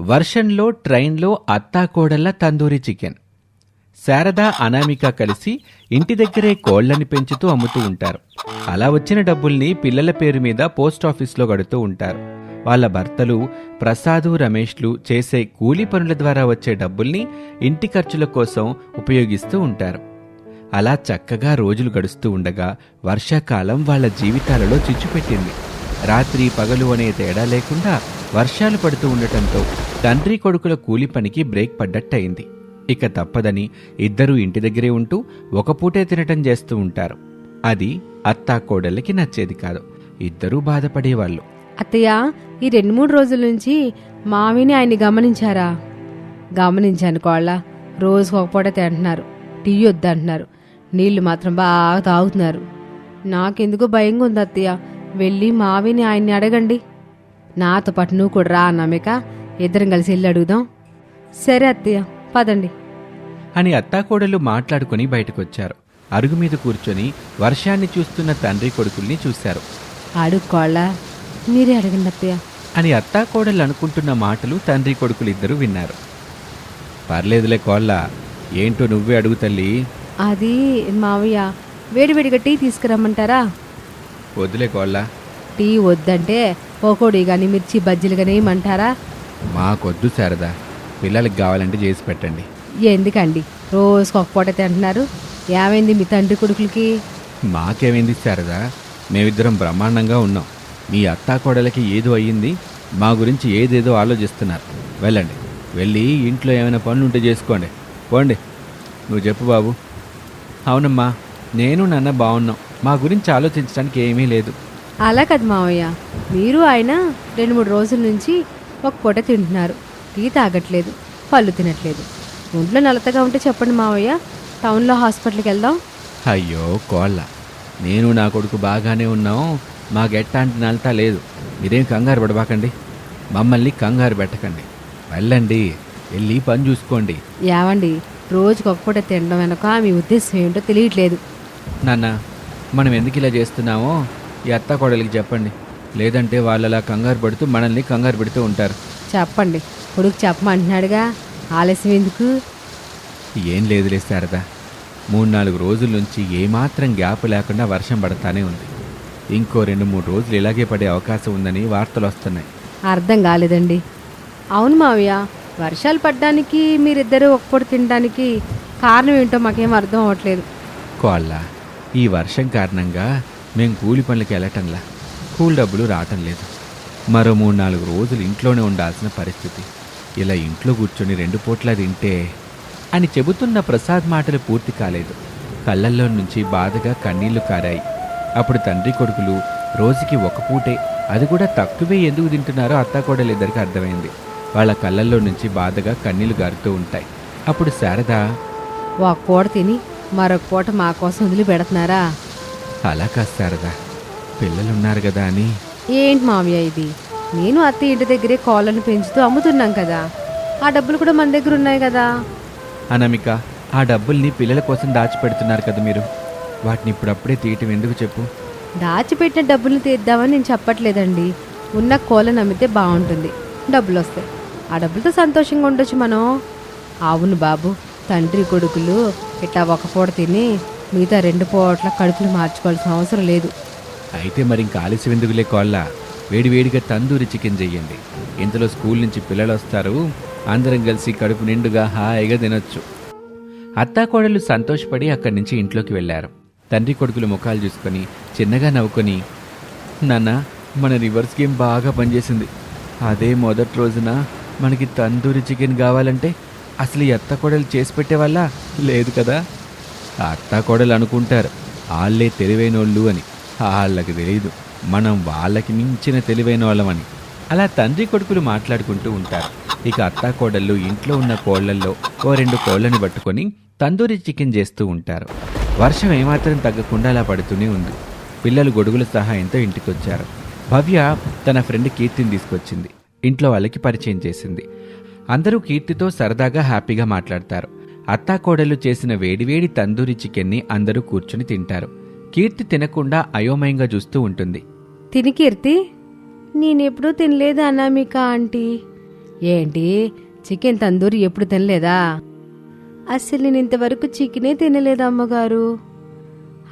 వర్షంలో ట్రైన్లో అత్తాకోడళ్ళ తందూరి చికెన్. శారద అనామిక కలిసి ఇంటి దగ్గరే కోళ్ళని పెంచుతూ అమ్ముతూ ఉంటారు. అలా వచ్చిన డబ్బుల్ని పిల్లల పేరు మీద పోస్ట్ ఆఫీస్లో కడుతూ ఉంటారు. వాళ్ళ భర్తలు ప్రసాదు రమేష్లు చేసే కూలీ పనుల ద్వారా వచ్చే డబ్బుల్ని ఇంటి ఖర్చుల కోసం ఉపయోగిస్తూ ఉంటారు. అలా చక్కగా రోజులు గడుస్తూ ఉండగా వర్షాకాలం వాళ్ళ జీవితాలలో చిచ్చుపెట్టింది రాత్రి పగలు అనే తేడా లేకుండా వర్షాలు పడుతూ ఉండటంతో తండ్రి కొడుకుల కూలి పనికి బ్రేక్ పడ్డట్టయింది. ఇక తప్పదని ఇద్దరూ ఇంటి దగ్గరే ఉంటూ ఒక పూటే తినటం చేస్తూ ఉంటారు. అది అత్తా కోడళ్ళకి నచ్చేది కాదు. ఇద్దరూ బాధపడేవాళ్ళు. అత్తయ్య ఈ రెండు మూడు రోజుల నుంచి మావిని ఆయన్ని గమనించారా? గమనించాను కోళ్ళ. రోజుకు ఒక పూట తింటున్నారు. టీ వద్దంటున్నారు. నీళ్ళు మాత్రం బాగా తాగుతున్నారు. నాకెందుకో భయంగా ఉంది అత్తయ్య. వెళ్ళి మావిని ఆయన్ని అడగండి. నాతో పాటు నువ్వు కూడా రా అన్నామిక ఇద్దరం కలిసి వెళ్ళి అడుగుదాం. సరే అత్తయ్య పదండి. అని అత్తాకోడళ్ళు మాట్లాడుకుని బయటకొచ్చారు. అరుగు మీద కూర్చొని వర్షాన్ని చూస్తున్న తండ్రి కొడుకుల్ని చూశారు. అడుగు కోళ్ళ మీరే అడగండి అత్తయ్య. అని అత్తాకోడళ్ళు అనుకుంటున్న మాటలు తండ్రి కొడుకులిద్దరూ విన్నారు. పర్లేదులే కోళ్ళ ఏంటో నువ్వే అడుగు తల్లి. అది మావయ్య వేడివేడిగా టీ తీసుకురమ్మంటారా? వద్దులే కోళ్ళ. టీ వద్దంటే పకోడీ కానీ మిర్చి బజ్జీలు కానీ ఏమంటారా? మాకొద్దు శారదా. పిల్లలకి కావాలంటే చేసి పెట్టండి. ఎందుకండి? రోజుకు ఒక పూట తింటున్నారు. ఏమైంది మీ తండ్రి కొడుకులకి? మాకేమైంది శారదా? మేమిద్దరం బ్రహ్మాండంగా ఉన్నాం. మీ అత్తాకోడలకి ఏదో అయ్యింది. మా గురించి ఏదేదో ఆలోచిస్తున్నారు. వెళ్ళండి. వెళ్ళి ఇంట్లో ఏమైనా పనులుంటే చేసుకోండి. పోండి. నువ్వు చెప్పు బాబు. అవునమ్మా నేను నాన్న బాగున్నాం. మా గురించి ఆలోచించడానికి ఏమీ లేదు. అలా కదా మావయ్య. మీరు ఆయన రెండు మూడు రోజుల నుంచి ఒక పూట తింటున్నారు. టీ తాగట్లేదు పళ్ళు తినట్లేదు. ఒంట్లో నలతగా ఉంటే చెప్పండి మావయ్య. టౌన్లో హాస్పిటల్కి వెళ్దాం. అయ్యో కోళ్ళ. నేను నా కొడుకు బాగానే ఉన్నాం. మాకెట్టాంటి నలతా లేదు. మీరేం కంగారు పడబాకండి. మమ్మల్ని కంగారు పెట్టకండి. వెళ్ళండి వెళ్ళి పని చూసుకోండి. ఏమండి రోజుకు తినడం వెనక మీ ఉద్దేశం ఏంటో తెలియట్లేదు. నాన్న మనం ఎందుకు ఇలా చేస్తున్నామో ఈ అత్త కోడలికి చెప్పండి. లేదంటే వాళ్ళలా కంగారు పడుతూ మనల్ని కంగారు పెడుతూ ఉంటారు. చెప్పండి. కొడుకు చెప్పమంటున్నాడుగా. ఆలస్యం ఎందుకు? ఏం లేదులే శారదా. మూడు నాలుగు రోజుల నుంచి ఏమాత్రం గ్యాప్ లేకుండా వర్షం పడతానే ఉంది. ఇంకో రెండు మూడు రోజులు ఇలాగే పడే అవకాశం ఉందని వార్తలు వస్తున్నాయి. అర్థం కాలేదండి. అవును మావయ్య వర్షాలు పడ్డానికి మీరిద్దరూ ఒక్కపొడి తినడానికి కారణం ఏంటో మాకేం అర్థం అవ్వట్లేదు. కోళ్ళ ఈ వర్షం కారణంగా మేం కూలి పనులకి వెళ్ళటంలా కూలి డబ్బులు రావటం లేదు. మరో మూడు నాలుగు రోజులు ఇంట్లోనే ఉండాల్సిన పరిస్థితి. ఇలా ఇంట్లో కూర్చొని రెండు పూట్ల తింటే అని చెబుతున్న ప్రసాద్ మాటలు పూర్తి కాలేదు. కళ్ళల్లో నుంచి బాధగా కన్నీళ్ళు కారాయి. అప్పుడు తండ్రి కొడుకులు రోజుకి ఒక పూటే. అది కూడా తక్కువే ఎందుకు తింటున్నారో అత్తాకోడలిద్దరికి అర్థమైంది. వాళ్ళ కళ్ళల్లో నుంచి బాధగా కన్నీళ్ళు గారుతూ ఉంటాయి. అప్పుడు శారద ఒక కూడ తిని మరొక పూట మా కోసం వదిలి పెడుతున్నారా అలా కాదు శారదా. పిల్లలున్నారు కదా అని. ఏంటి మావయ్య ఇది? నేను అత్త ఇంటి దగ్గరే కోళ్ళను పెంచుతూ అమ్ముతున్నాం కదా. ఆ డబ్బులు కూడా మన దగ్గర ఉన్నాయి కదా. అనామిక ఆ డబ్బుల్ని పిల్లల కోసం దాచిపెడుతున్నారు కదా మీరు. వాటిని ఇప్పుడప్పుడే తీయటం ఎందుకు చెప్పు? దాచిపెట్టిన డబ్బులు తీద్దామని నేను చెప్పట్లేదండి. ఉన్న కోళ్ళను అమ్మితే బాగుంటుంది. డబ్బులు వస్తాయి ఆ డబ్బులతో సంతోషంగా ఉండొచ్చు మనం. అవును బాబు. తండ్రి కొడుకులు ఇట్లా ఒక పూట తిని మిగతా రెండు పూట్ల కడుపులు మార్చుకోవాల్సిన అవసరం లేదు. అయితే మరి ఇంకా ఆలస్యం ఎందుకులే కోళ్ళ? వేడివేడిగా తందూరి చికెన్ చెయ్యండి. ఇంతలో స్కూల్ నుంచి పిల్లలు వస్తారు. అందరం కలిసి కడుపు నిండుగా హాయిగా తినొచ్చు. అత్తాకోడలు సంతోషపడి అక్కడి నుంచి ఇంట్లోకి వెళ్ళారు. తండ్రి కొడుకుల ముఖాలు చూసుకొని చిన్నగా నవ్వుకొని నాన్న మన రివర్స్ గేమ్ బాగా పనిచేసింది. అదే మొదటి రోజున మనకి తందూరి చికెన్ కావాలంటే అసలు ఈ అత్తకోడలు చేసి పెట్టేవాళ్ళ లేదు కదా. ఆ అత్తాకోడలు అనుకుంటారు. వాళ్ళే తెలివైనోళ్ళు అని. వాళ్ళకి తెలియదు మనం వాళ్ళకి మించిన తెలివైన వాళ్ళమని అలా తండ్రి కొడుకులు మాట్లాడుకుంటూ ఉంటారు. ఇక అత్తాకోడళ్ళు ఇంట్లో ఉన్న కోళ్ళల్లో ఓ రెండు కోళ్ళను పట్టుకొని తందూరి చికెన్ చేస్తూ ఉంటారు. వర్షం ఏమాత్రం తగ్గకుండా అలా పడుతూనే ఉంది. పిల్లలు గొడుగుల సహాయంతో ఇంటికొచ్చారు. భవ్య తన ఫ్రెండ్ కీర్తిని తీసుకొచ్చింది. ఇంట్లో వాళ్ళకి పరిచయం చేసింది. అందరూ కీర్తితో సరదాగా హ్యాపీగా మాట్లాడతారు. అత్తాకోడలు చేసిన వేడివేడి తందూరి చికెన్ని అందరూ కూర్చుని తింటారు. కీర్తి తినకుండా అయోమయంగా చూస్తూ ఉంటుంది. తిని కీర్తి నేనెప్పుడూ తినలేదు అనామిక ఆంటీ? ఏంటి? చికెన్ తందూరి ఎప్పుడు తినలేదా? అసలు నేను ఇంతవరకు చికెనే తినలేదు అమ్మగారు.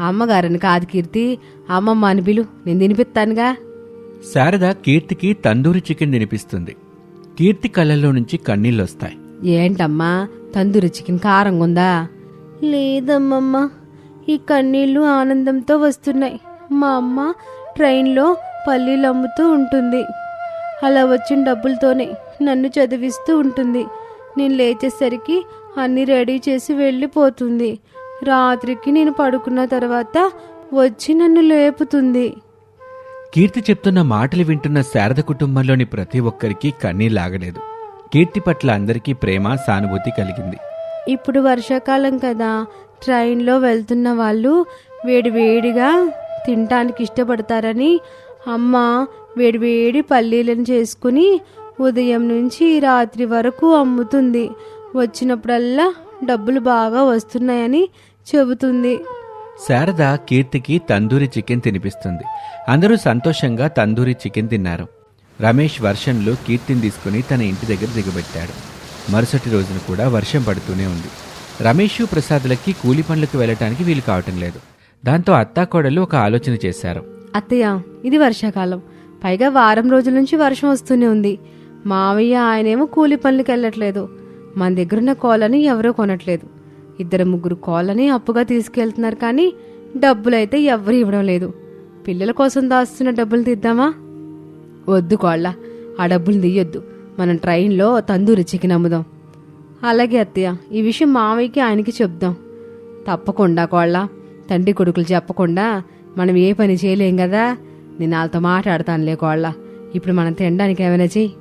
అమ్మగారని కాదు కీర్తి అమ్మమ్మ అని పిలు నేను తినిపిస్తానుగా. శారద కీర్తికి తందూరి చికెన్ తినిపిస్తుంది. కీర్తి కళ్ళల్లో నుంచి కన్నీళ్ళొస్తాయి ఏంటమ్మా? తందూరి చికెన్ కారంగా ఉందా లేదమ్మమ్మ. ఈ కన్నీళ్ళు ఆనందంతో వస్తున్నాయి. మా అమ్మ ట్రైన్లో పల్లీలు అమ్ముతూ ఉంటుంది. అలా వచ్చిన డబ్బులతోనే నన్ను చదివిస్తూ ఉంటుంది. నేను లేచేసరికి అన్నీ రెడీ చేసి వెళ్ళిపోతుంది. రాత్రికి నేను పడుకున్న తర్వాత వచ్చి నన్ను లేపుతుంది. కీర్తి చెప్తున్న మాటలు వింటున్న శారద కుటుంబంలోని ప్రతి ఒక్కరికి కన్నీలాగలేదు కీర్తి పట్ల అందరికీ ప్రేమ సానుభూతి కలిగింది. ఇప్పుడు వర్షాకాలం కదా. ట్రైన్లో వెళ్తున్న వాళ్ళు వేడివేడిగా తినటానికి ఇష్టపడతారని అమ్మ వేడివేడి పల్లీలను చేసుకుని ఉదయం నుంచి రాత్రి వరకు అమ్ముతుంది. వచ్చినప్పుడల్లా డబ్బులు బాగా వస్తున్నాయని చెబుతుంది. శారద కీర్తికి తందూరి చికెన్ తినిపిస్తుంది. అందరూ సంతోషంగా తందూరి చికెన్ తిన్నారు. రమేష్ వర్షంలో కీర్తిని తీసుకుని తన ఇంటి దగ్గర దిగబెట్టాడు. మరుసటి రోజున కూడా వర్షం పడుతూనే ఉంది. రమేష్ ప్రసాదులకి కూలి పనులకు వెళ్ళటానికి వీలు కావటం లేదు. దాంతో అత్తాకోడలు ఒక ఆలోచన చేశారు. అత్తయ్య ఇది వర్షాకాలం. పైగా వారం రోజుల నుంచి వర్షం వస్తూనే ఉంది. మావయ్య ఆయనేమో కూలి పనులకు వెళ్ళట్లేదు. మన దగ్గరున్న కోళ్ళని ఎవరూ కొనట్లేదు. ఇద్దరు ముగ్గురు కోళ్ళని అప్పుగా తీసుకెళ్తున్నారు కానీ డబ్బులైతే ఎవ్వరు ఇవ్వడం లేదు. పిల్లల కోసం దాస్తున్న డబ్బులు తీద్దామా? వద్దు కోళ్ళ ఆ డబ్బులు తీయొద్దు. మనం ట్రైన్లో తందూరి చికెన్ అమ్ముదాం. అలాగే అత్తయ్య ఈ విషయం మామయ్యకి ఆయనకి చెప్దాం. తప్పకుండా కోళ్ళ తండ్రి కొడుకులు చెప్పకుండా మనం ఏ పని చేయలేం కదా? నేను వాళ్ళతో మాట్లాడతానులే కోళ్ళ. ఇప్పుడు మనం తినడానికి ఏమైనా చెయ్యి.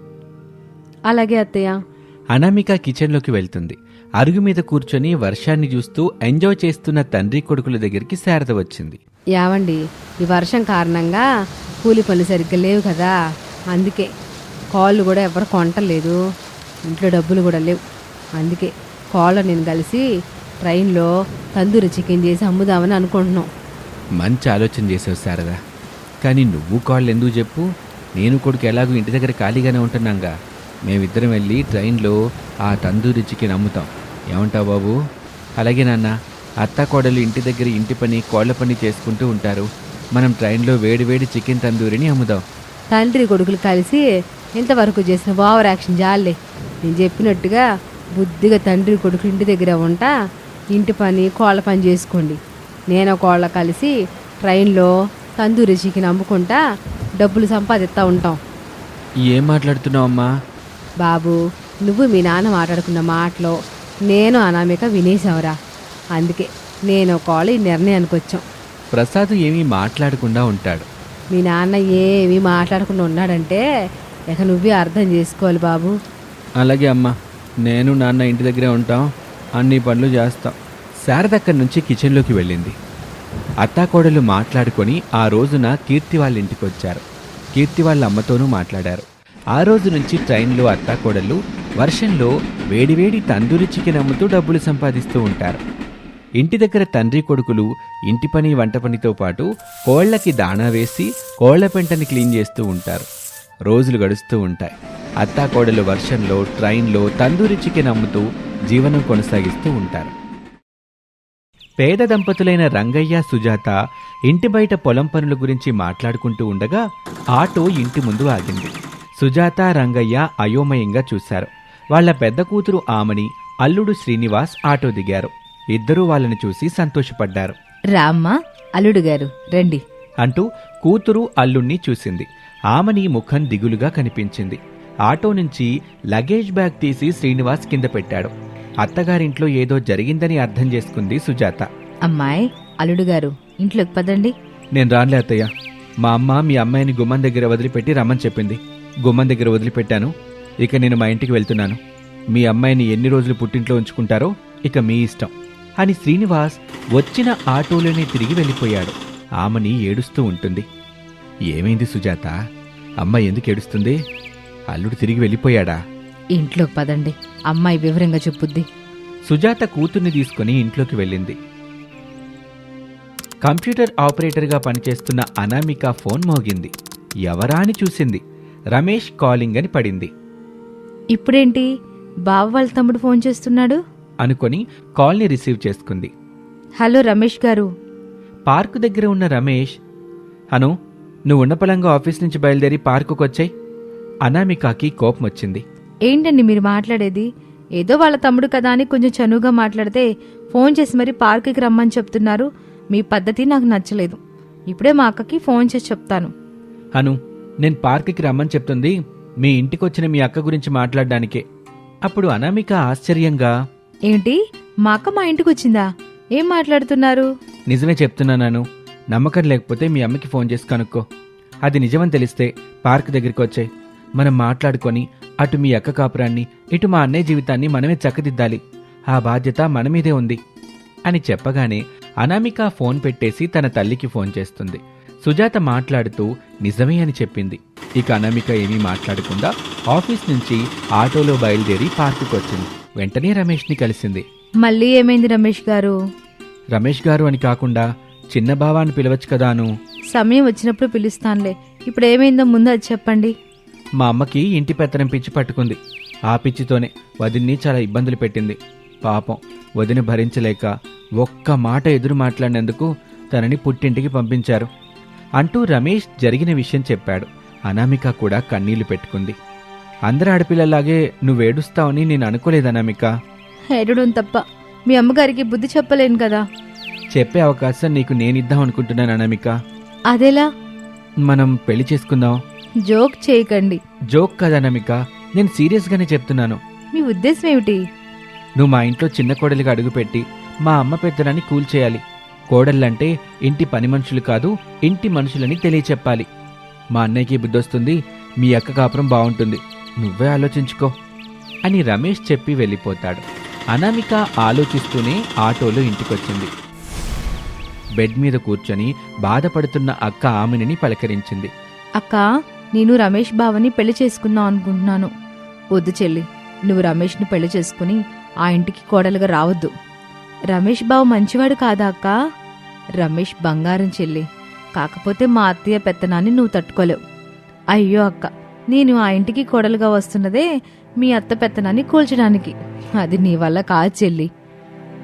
అలాగే అత్తయ్య. అనామిక కిచెన్లోకి వెళ్తుంది. అరుగు మీద కూర్చొని వర్షాన్ని చూస్తూ ఎంజాయ్ చేస్తున్న తండ్రి కొడుకుల దగ్గరికి శారద వచ్చింది. యావండి ఈ వర్షం కారణంగా కూలి పనులు సరిగ్గా లేవు కదా. అందుకే కాళ్ళు కూడా ఎవరు కొంటలేదు. ఇంట్లో డబ్బులు కూడా లేవు. అందుకే కాళ్ళు నేను కలిసి ట్రైన్లో తందూరి చికెన్ చేసి అమ్ముదామని అనుకుంటున్నాం. మంచి ఆలోచన చేసావు శారదా. కానీ నువ్వు కాళ్ళు ఎందుకు చెప్పు? నేను కొడుకు ఎలాగో ఇంటి దగ్గర ఖాళీగానే ఉంటున్నాంగా. మేమిద్దరం వెళ్ళి ట్రైన్లో ఆ తందూరి చికెన్ అమ్ముతాం. ఏమంటావు బాబు? అలాగే నాన్న అత్త కోడలు ఇంటి దగ్గర ఇంటి పని కోళ్ళ పని చేసుకుంటూ ఉంటారు. మనం ట్రైన్లో వేడివేడి చికెన్ తందూరిని అమ్ముదాం. తండ్రి కొడుకులు కలిసి ఇంతవరకు చేసిన ఓవర్ యాక్షన్ జాలే. నేను చెప్పినట్టుగా బుద్ధిగా తండ్రి కొడుకు ఇంటి దగ్గర ఉంటా ఇంటి పని కోళ్ళ పని చేసుకోండి. నేను కోళ్ళ కలిసి ట్రైన్లో తందూరి చికెన్ అమ్ముకుంటా డబ్బులు సంపాదిస్తూ ఉంటాం. ఏం మాట్లాడుతున్నావు అమ్మా? బాబు నువ్వు మీ నాన్న మాట్లాడుకున్న మాటలో నేను అనామిక వినేసావురా అందుకే నేను కోళ్ళ ఈ నిర్ణయానికి వచ్చాం. ప్రసాద్ ఏమీ మాట్లాడకుండా ఉంటాడు. మీ నాన్న ఏమీ మాట్లాడకుండా ఉన్నాడంటే ఇక నువ్వే అర్థం చేసుకోవాలి బాబు. అలాగే అమ్మా నేను నాన్న ఇంటి దగ్గరే ఉంటాం అన్ని పనులు చేస్తాం. శారద అక్కడి నుంచి కిచెన్లోకి వెళ్ళింది. అత్తాకోడలు మాట్లాడుకొని ఆ రోజున కీర్తి వాళ్ళ ఇంటికి వచ్చారు. కీర్తి వాళ్ళ అమ్మతోనూ మాట్లాడారు. ఆ రోజు నుంచి ట్రైన్లో అత్తాకోడళ్ళు వర్షంలో వేడివేడి తందూరి చికెన్ అమ్ముతూ డబ్బులు సంపాదిస్తూ ఉంటారు. ఇంటి దగ్గర తండ్రి కొడుకులు ఇంటి పని వంట పనితో పాటు కోళ్ళకి దాణా వేసి కోళ్ళ పెంటని క్లీన్ చేస్తూ ఉంటారు. రోజులు గడుస్తూ ఉంటాయి. అత్తాకోడలు వర్షంలో ట్రైన్లో తందూరి చికెన్ అమ్ముతూ జీవనం కొనసాగిస్తూ ఉంటారు. పేద దంపతులైన రంగయ్య సుజాత ఇంటి బయట పొలం పనుల గురించి మాట్లాడుకుంటూ ఉండగా ఆటో ఇంటి ముందు ఆగింది. సుజాత రంగయ్య అయోమయంగా చూశారు. వాళ్ళ పెద్ద కూతురు ఆమని అల్లుడు శ్రీనివాస్ ఆటో దిగారు. ఇద్దరూ వాళ్ళని చూసి సంతోషపడ్డారు. రామ్మా అల్లుడు గారు రండి. అంటూ కూతురు అల్లుణ్ణి చూసింది. ఆమని ముఖం దిగులుగా కనిపించింది. ఆటో నుంచి లగేజ్ బ్యాగ్ తీసి శ్రీనివాస్ కింద పెట్టాడు. అత్తగారింట్లో ఏదో జరిగిందని అర్థం చేసుకుంది సుజాత. అమ్మాయి అల్లుడు గారు ఇంట్లోకి పదండి. నేను రానులే అత్తయ్య. మా అమ్మ మీ అమ్మాయిని గుమ్మం దగ్గర వదిలిపెట్టి రమ్మని చెప్పింది. గుమ్మం దగ్గర వదిలిపెట్టాను. ఇక నేను మా ఇంటికి వెళ్తున్నాను. మీ అమ్మాయిని ఎన్ని రోజులు పుట్టింట్లో ఉంచుకుంటారో ఇక మీ ఇష్టం. అని శ్రీనివాస్ వచ్చిన ఆటోలోనే తిరిగి వెళ్ళిపోయాడు. ఆమెని ఏడుస్తూ ఉంటుంది. ఏమైంది సుజాత? అమ్మ ఎందుకు ఏడుస్తుంది? అల్లుడు తిరిగి వెళ్ళిపోయాడా? ఇంట్లోకి పదండి. అమ్మాయి వివరంగా చెప్పుద్ది. సుజాత కూతుర్ని తీసుకుని ఇంట్లోకి వెళ్ళింది. కంప్యూటర్ ఆపరేటర్గా పనిచేస్తున్న అనామిక ఫోన్ మోగింది. ఎవరా అని చూసింది. రమేష్ కాలింగ్ అని పడింది. ఇప్పుడేంటి? బావ వాళ్ళ తమ్ముడు ఫోన్ చేస్తున్నాడు? అనుకొని కాల్ని రిసీవ్ చేసుకుంది. హలో రమేష్ గారు. పార్కు దగ్గర ఉన్న రమేష్ అను నువ్వు ఉన్నపలంగా ఆఫీస్ నుంచి బయలుదేరి పార్కుకు వచ్చాయి అనామికకి కోపం వచ్చింది ఏంటండి మీరు మాట్లాడేది? ఏదో వాళ్ళ తమ్ముడు కదా అని కొంచెం చనువుగా మాట్లాడితే ఫోన్ చేసి మరి పార్కుకి రమ్మని చెప్తున్నారు. మీ పద్ధతి నాకు నచ్చలేదు. ఇప్పుడే మా అక్కకి ఫోన్ చేసి చెప్తాను. అను నేను పార్కుకి రమ్మని చెప్తుంది మీ ఇంటికి వచ్చిన మీ అక్క గురించి మాట్లాడడానికే. అప్పుడు అనామిక ఆశ్చర్యంగా ఏంటి? మా అక్క మా ఇంటికి వచ్చిందా ఏం మాట్లాడుతున్నారు? నిజమే చెప్తున్నాను నమ్మకం లేకపోతే మీ అమ్మకి ఫోన్ చేసి కనుక్కో. అది నిజమని తెలిస్తే పార్క్ దగ్గరికి వచ్చాయి మనం మాట్లాడుకొని అటు మీ అక్క కాపురాన్ని ఇటు మా అన్నయ్య జీవితాన్ని మనమే చక్కదిద్దాలి. ఆ బాధ్యత మన మీదే ఉంది. అని చెప్పగానే అనామిక ఫోన్ పెట్టేసి తన తల్లికి ఫోన్ చేస్తుంది. సుజాత మాట్లాడుతూ నిజమే అని చెప్పింది. ఇక అనామిక ఏమీ మాట్లాడకుండా ఆఫీస్ నుంచి ఆటోలో బయలుదేరి పార్కుకు వచ్చింది. వెంటనే రమేష్ని కలిసింది. మళ్ళీ ఏమైంది రమేష్ గారు? రమేష్ గారు అని కాకుండా చిన్న బావాన్ని పిలవచ్చు కదాను? సమయం వచ్చినప్పుడు పిలుస్తానులే. ఇప్పుడు ఏమైందో ముందు అది చెప్పండి. మా అమ్మకి ఇంటి పెత్తనం పిచ్చి పట్టుకుంది. ఆ పిచ్చితోనే వదిన్ని చాలా ఇబ్బందులు పెట్టింది. పాపం వదిన భరించలేక ఒక్క మాట ఎదురు మాట్లాడినందుకు తనని పుట్టింటికి పంపించారు. అంటూ రమేష్ జరిగిన విషయం చెప్పాడు. అనామిక కూడా కన్నీళ్ళు పెట్టుకుంది. అందరి ఆడపిల్లలాగే నువ్వేడుస్తావని నేను అనుకోలేదు అనామిక. ఏడడం తప్ప మీ అమ్మగారికి బుద్ధి చెప్పలేను కదా. చెప్పే అవకాశం నీకు నేనిద్దాం అనుకుంటున్నాను అనామిక. అదెలా? మనం పెళ్ళి చేసుకుందాం. జోక్ చేయకండి. జోక్ కదా అనామిక నేను సీరియస్గానే చెప్తున్నాను. మీ ఉద్దేశం ఏమిటి? నువ్వు మా ఇంట్లో చిన్న కోడలిగా అడుగుపెట్టి మా అమ్మ పెద్దలని కూల్చేయాలి. కోడళ్ళంటే ఇంటి పని మనుషులు కాదు ఇంటి మనుషులని తెలియచెప్పాలి. మా అన్నయ్యకి బుద్ధొస్తుంది మీ అక్క కాపురం బాగుంటుంది. నువ్వే ఆలోచించుకో. అని రమేష్ చెప్పి వెళ్ళిపోతాడు. అనామిక ఆలోచిస్తూనే ఆటోలో ఇంటికొచ్చింది. బెడ్ మీద కూర్చొని బాధపడుతున్న అక్క ఆమెని పలకరించింది. అక్క నేను రమేష్ బావని పెళ్ళి చేసుకుందాం అనుకుంటున్నాను. వద్దు చెల్లి నువ్వు రమేష్ని పెళ్ళి చేసుకుని ఆ ఇంటికి కోడలుగా రావద్దు. రమేష్ బావ మంచివాడు కాదా అక్క? రమేష్ బంగారం చెల్లి. కాకపోతే మా అత్తయ్య పెత్తనాన్ని నువ్వు తట్టుకోలేవు. అయ్యో అక్క నేను ఆ ఇంటికి కోడలుగా వస్తున్నదే మీ అత్త పెత్తనాన్ని కూల్చడానికి. అది నీ వల్ల కాదు చెల్లి.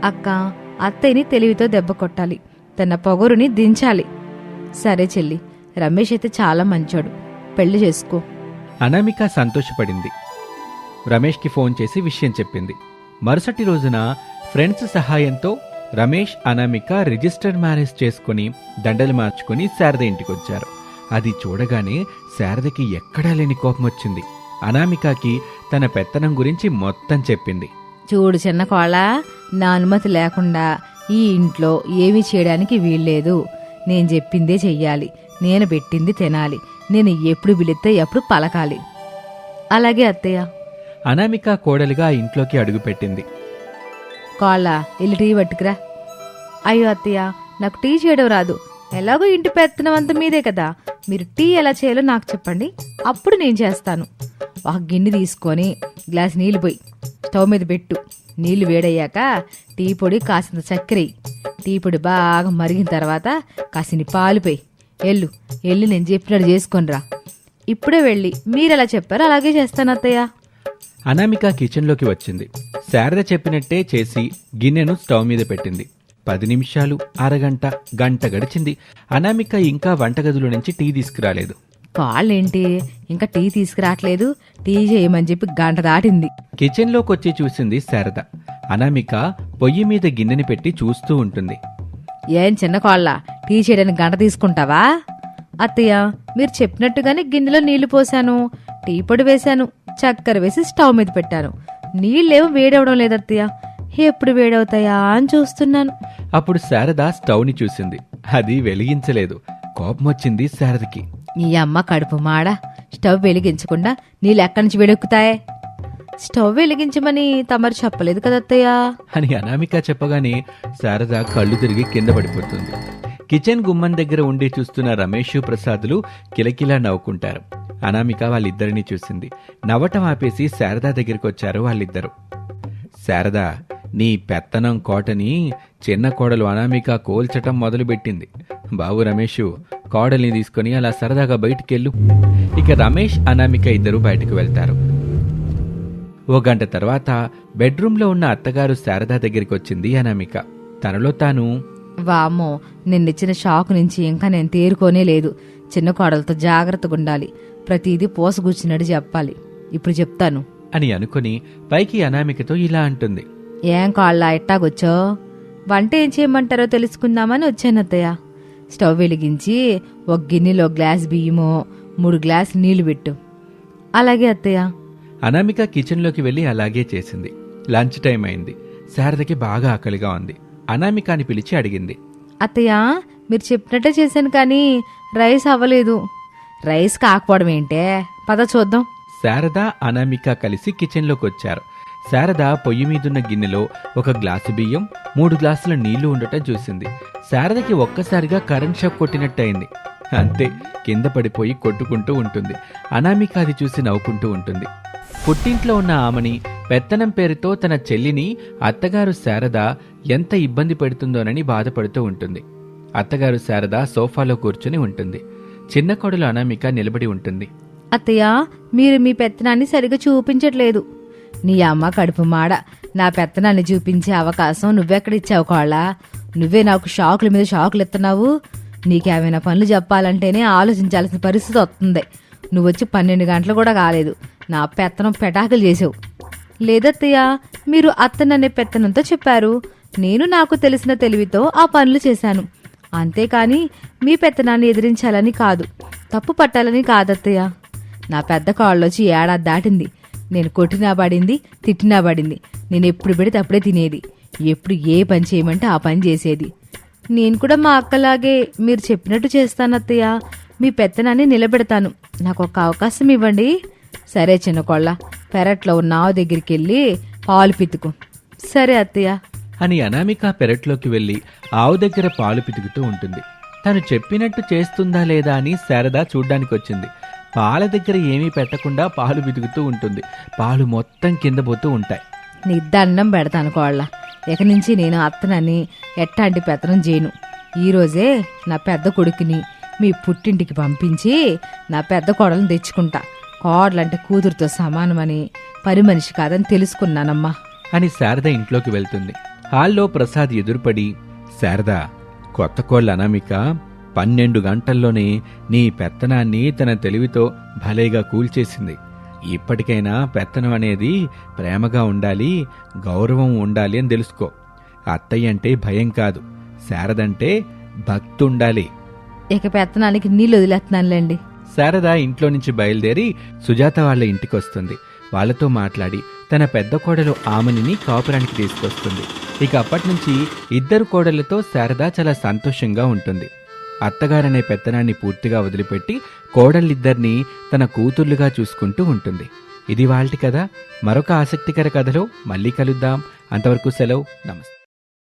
అక్క అత్తయ్యని తెలివితో దెబ్బ కొట్టాలి. తన పొగరుని దించాలి. సరే చెల్లి రమేష్ అయితే చాలా మంచోడు. పెళ్ళి చేసుకో. అనామిక సంతోషపడింది. రమేష్కి ఫోన్ చేసి విషయం చెప్పింది. మరుసటి రోజున ఫ్రెండ్స్ సహాయంతో రమేష్ అనామిక రిజిస్టర్ మ్యారేజ్ చేసుకుని దండలు మార్చుకుని శారద ఇంటికొచ్చారు అది చూడగానే శారదకి ఎక్కడా లేని కోపం వచ్చింది. అనామికకి తన పెత్తనం గురించి మొత్తం చెప్పింది. చూడు చిన్న కోళ్ళ నా అనుమతి లేకుండా ఈ ఇంట్లో ఏమీ చేయడానికి వీల్లేదు. నేను చెప్పిందే చెయ్యాలి. నేను పెట్టింది తినాలి. నేను ఎప్పుడు పిలిస్తే ఎప్పుడు పలకాలి. అలాగే అత్తయ్య. అనామిక కోడలిగా ఇంట్లోకి అడుగుపెట్టింది. కోళ్ళ వెళ్ళి టీ పట్టుకురా. అయ్యో అత్తయ్య నాకు టీ చేయడం రాదు. ఎలాగో ఇంటి పెత్తనం అంతా మీదే కదా. మీరు టీ ఎలా చేయాలో నాకు చెప్పండి. అప్పుడు నేను చేస్తాను. ఒక గిన్నె తీసుకొని గ్లాస్ నీళ్ళు పోయి. స్టవ్ మీద పెట్టు. నీళ్ళు వేడయ్యాక టీ పొడి కాసింత చక్కెర టీ పొడి బాగా మరిగిన తర్వాత కాసిని పాలు పోయి. ఎల్లు ఎల్లు నేను చెప్పినట్టు చేసుకొనిరా ఇప్పుడే వెళ్ళి. మీరు ఎలా చెప్పారో అలాగే చేస్తాను అత్తయ్య. అనామిక కిచెన్లోకి వచ్చింది. శారద చెప్పినట్టే చేసి గిన్నెను స్టవ్ మీద పెట్టింది. పది నిమిషాలు అరగంట గంట గడిచింది. అనామిక ఇంకా వంటగదిలో నుంచి టీ తీసుకురాలేదు. కాళ్ళేంటి? ఇంకా టీ తీసుకురావట్లేదు. టీ చేయమని చెప్పి గంట దాటింది. కిచెన్లోకి వచ్చి చూసింది శారద. అనామిక పొయ్యి మీద గిన్నెని పెట్టి చూస్తూ ఉంటుంది. ఏం చిన్న కోళ్ళ? టీ చేయడానికి గంట తీసుకుంటావా? అత్తయ్య మీరు చెప్పినట్టుగానే గిన్నెలో నీళ్ళు పోసాను టీ పొడి వేశాను. చక్కెర వేసి స్టవ్ మీద పెట్టాను. నీళ్ళేమో వేడవడం లేదు అత్తయ్య. ఎప్పుడు వేడవుతాయా అని చూస్తున్నాను. అప్పుడు శారద స్టవ్ని చూసింది. అది వెలిగించలేదు. కోపం వచ్చింది శారదకి. ఈ అమ్మ కడుపు మాడ. స్టవ్ వెలిగించకుండా నీళ్ళు ఎక్కడి నుంచి వేడెక్కుతాయే స్టవ్ వెలిగించమని తమరు చెప్పలేదు కదా అత్తయ్య. అని అనామిక చెప్పగానే శారద కళ్ళు తిరిగి కింద పడిపోతుంది. కిచెన్ గుమ్మం దగ్గర ఉండి చూస్తున్న రమేష్ ప్రసాద్లు కిలకిలా నవ్వుకుంటారు. అనామిక వాళ్ళిద్దరిని చూసింది. నవ్వటం ఆపేసి శారదా దగ్గరికి వచ్చారు వాళ్ళిద్దరు. శారద నీ పెత్తనం కోటని చిన్న కోడలు అనామిక కోల్చటం మొదలుపెట్టింది. బాబు రమేష్ కోడల్ని తీసుకొని అలా సరదాగా బయటికెళ్ళు. ఇక రమేష్ అనామిక ఇద్దరు బయటకు వెళ్తారు. ఓ గంట తర్వాత బెడ్రూమ్లో ఉన్న అత్తగారు శారదా దగ్గరికి వచ్చింది అనామిక. తనలో తాను వామ్మో నిన్నిచ్చిన షాక్ నుంచి ఇంకా నేను తేరుకోనే లేదు. చిన్న కోడలతో జాగ్రత్తగా ఉండాలి. ప్రతిదీ పోసగుచ్చినట్టు చెప్పాలి. ఇప్పుడు చెప్తాను. అని అనుకుని పైకి అనామికతో ఇలా అంటుంది. ఏం కాళ్ళ ఎట్టాగొచ్చో? వంట ఏం చేయమంటారో తెలుసుకుందామని వచ్చాను అత్తయ్య స్టవ్ వెలిగించి ఒక గిన్నెలో గ్లాస్ బియ్యమో మూడు గ్లాస్ నీళ్ళు పెట్టు. అలాగే అత్తయ్య. అనామిక కిచెన్లోకి వెళ్ళి అలాగే చేసింది. లంచ్ టైం అయింది. శారదకి బాగా ఆకలిగా ఉంది. అనామికాని పిలిచి అడిగింది. అత్తయ్య మీరు చెప్పినట్టే చేశాను కానీ రైస్ అవ్వలేదు. రైస్ కాకపోవడం ఏంటే? పద చూద్దాం. శారద అనామిక కలిసి కిచెన్లోకి వచ్చారు. శారద పొయ్యి మీదున్న గిన్నెలో ఒక గ్లాసు బియ్యం మూడు గ్లాసుల నీళ్ళు ఉండటం చూసింది. శారదకి ఒక్కసారిగా కరెంట్ షాక్ కొట్టినట్టయింది. అంతే కింద పడిపోయి కొట్టుకుంటూ ఉంటుంది. అనామిక అది చూసి నవ్వుకుంటూ ఉంటుంది. పుట్టింట్లో ఉన్న ఆమెని పెత్తనం పేరుతో తన చెల్లిని అత్తగారు శారద ఎంత ఇబ్బంది పెడుతుందోనని బాధపడుతూ ఉంటుంది. అత్తగారు శారద సోఫాలో కూర్చుని ఉంటుంది. చిన్న కొడులు అనామిక నిలబడి ఉంటుంది. అత్తయ్య మీరు మీ పెత్తనాన్ని సరిగా చూపించట్లేదు. నీ అమ్మ కడుపు మాడ. నా పెత్తనాన్ని చూపించే అవకాశం నువ్వెక్కడిచ్చావు కోళ్ళ? నువ్వే నాకు షాకుల మీద షాకులు ఇస్తున్నావు నీకేమైనా పనులు చెప్పాలంటేనే ఆలోచించాల్సిన పరిస్థితి వస్తుంది. నువ్వు వచ్చి పన్నెండు గంటలు కూడా కాలేదు. నా పెత్తనం పెటాకులు చేసావు లేదత్తయ్య మీరు అత్తననే పెత్తనంతో చెప్పారు. నేను నాకు తెలిసిన తెలివితో ఆ పనులు చేశాను. అంతేకాని మీ పెత్తనాన్ని ఎదిరించాలని కాదు. తప్పు పట్టాలని కాదత్తయ్య నా పెద్ద కాళ్ళొచ్చి ఏడాది దాటింది. నేను కొట్టినా పడింది తిట్టినా పడింది. నేను ఎప్పుడు పెడితే అప్పుడే తినేది. ఎప్పుడు ఏ పని చేయమంటే ఆ పని చేసేది. నేను కూడా మా అక్కలాగే మీరు చెప్పినట్టు చేస్తాను అత్తయ్య. మీ పెత్తనాన్ని నిలబెడతాను. నాకు ఒక అవకాశం ఇవ్వండి. సరే చిన్న కొళ్ళ పెరట్లో ఉన్న ఆవు దగ్గరికి వెళ్ళి పాలు పితుకు. సరే అత్తయ్య. అని అనామిక పెరట్లోకి వెళ్ళి ఆవు దగ్గర పాలు పితుకుతూ ఉంటుంది. తను చెప్పినట్టు చేస్తుందా లేదా అని శారద చూడ్డానికి వచ్చింది పాల దగ్గర ఏమీ పెట్టకుండా పాలు పితుకుతూ ఉంటుంది. పాలు మొత్తం కింద పోతూ ఉంటాయి. నీ దండం పెడతాను కోళ్ళ. ఇక నుంచి నేను అత్తనని ఎట్టాంటి పెత్తనం చేయను. ఈరోజే నా పెద్ద కొడుకుని మీ పుట్టింటికి పంపించి నా పెద్ద కోడలను తెచ్చుకుంటా. కోడలంటే కూతురుతో సమానమని పని మనిషి కాదని తెలుసుకున్నానమ్మా. అని శారద ఇంట్లోకి వెళ్తుంది. హాల్లో ప్రసాద్ ఎదురుపడి శారద కొత్త కోళ్ళ అనామిక పన్నెండు గంటల్లోనే నీ పెత్తనాన్ని తన తెలివితో భలేగా కూల్చేసింది. ఇప్పటికైనా పెత్తనం అనేది ప్రేమగా ఉండాలి గౌరవం ఉండాలి అని తెలుసుకో. అత్తయ్య అంటే భయం కాదు శారదంటే భక్తి ఉండాలి ఇక పెత్తనానికి నీళ్ళు వదిలేస్తున్నానులేండి. శారద ఇంట్లో నుంచి బయలుదేరి సుజాత వాళ్ళ ఇంటికి వస్తుంది వాళ్ళతో మాట్లాడి తన పెద్ద కోడలు ఆమెని కాపురానికి తీసుకొస్తుంది. ఇక అప్పటి నుంచి ఇద్దరు కోడళ్ళతో శారద చాలా సంతోషంగా ఉంటుంది. అత్తగారనే పెత్తనాన్ని పూర్తిగా వదిలిపెట్టి కోడళ్ళిద్దరినీ తన కూతుర్లుగా చూసుకుంటూ ఉంటుంది. ఇది వాళ్ళటి కథ. మరొక ఆసక్తికర కథలో మళ్ళీ కలుద్దాం. అంతవరకు సెలవు. నమస్తే.